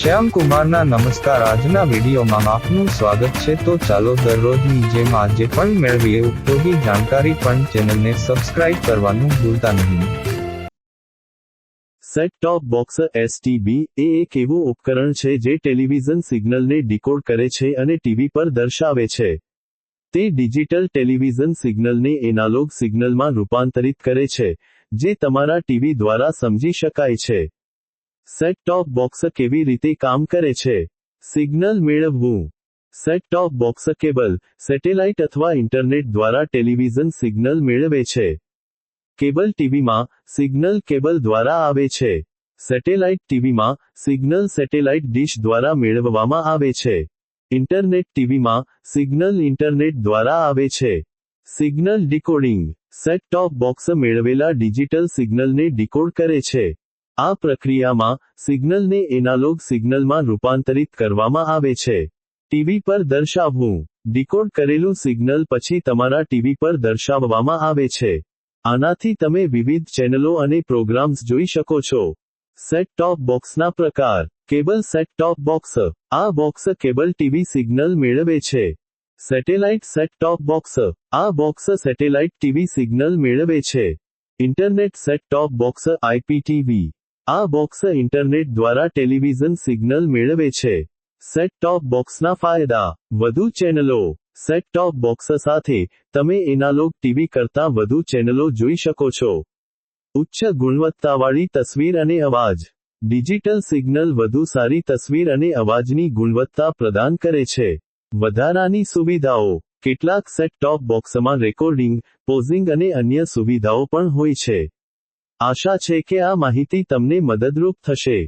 શ્યામ કુમારના નમસ્કાર. આજના વિડીયોમાં આપનું સ્વાગત છે. તો ચાલો દરરોજની જેમ આજે પણ મેળવીએ. ઉપયોગી જાણકારી પણ ચેનલને સબસ્ક્રાઇબ કરવાનું ભૂલતા નહીં. સેટ ટોપ બોક્સ એસટીબી એ એક એવું ઉપકરણ છે જે ટેલિવિઝન સિગ્નલને ડીકોડ કરે છે અને ટીવી પર દર્શાવે છે. તે ડિજિટલ ટેલિવિઝન સિગ્નલને એનાલોગ સિગ્નલમાં રૂપાંતરિત કરે છે, જે તમારા ટીવી દ્વારા સમજી શકાય છે. સેટ ટોપ બોક્સ કેવી રીતે કામ કરે છે? સિગ્નલ મેળવવું. Set top box cable satellite અથવા ઇન્ટરનેટ દ્વારા ટેલિવિઝન સિગ્નલ મેળવે છે. કેબલ ટીવીમાં સિગ્નલ કેબલ દ્વારા આવે છે. સેટેલાઇટ ટીવીમાં સિગ્નલ સેટેલાઇટ ડીશ દ્વારા મેળવવામાં આવે છે. ઇન્ટરનેટ ટીવીમાં સિગ્નલ ઇન્ટરનેટ દ્વારા આવે છે. Signal decoding set top box મેળવેલા ડિજિટલ સિગ્નલને ડીકોડ કરે છે. આ પ્રક્રિયામાં સિગ્નલને એનાલોગ સિગ્નલમાં રૂપાંતરિત કરવામાં આવે છે. ટીવી પર દર્શાવવું. ડીકોડ કરેલું સિગ્નલ પછી તમારા ટીવી પર દર્શાવવામાં આવે છે. આનાથી તમે વિવિધ ચેનલો અને પ્રોગ્રામ્સ જોઈ શકો છો. સેટ ટોપ બોક્સના પ્રકાર. Cable set top box. આ બોક્સ કેબલ ટીવી સિગ્નલ મેળવે છે. Satellite set top box. આ બોક્સ સેટેલાઇટ ટીવી સિગ્નલ મેળવે છે. Internet set top box IPTV આ બોક્સ ઇન્ટરનેટ દ્વારા ટેલિવિઝન સિગ્નલ મેળવે છે. સેટ ટોપ બોક્સના ફાયદા. વધુ ચેનલો. સેટ ટોપ બોક્સ સાથે તમે એનાલોગ ટીવી કરતાં વધુ ચેનલો જોઈ શકો છો. ઉચ્ચ ગુણવત્તાવાળી તસવીર અને અવાજ. ડિજિટલ સિગ્નલ વધુ સારી તસવીર અને અવાજની ગુણવત્તા પ્રદાન કરે છે. વધારાની સુવિધાઓ. કેટલાક સેટ ટોપ બોક્સમાં રેકોર્ડિંગ, પોઝિંગ અને અન્ય સુવિધાઓ પણ હોય છે. આશા છે કે આ માહિતી તમને મદદરૂપ થશે.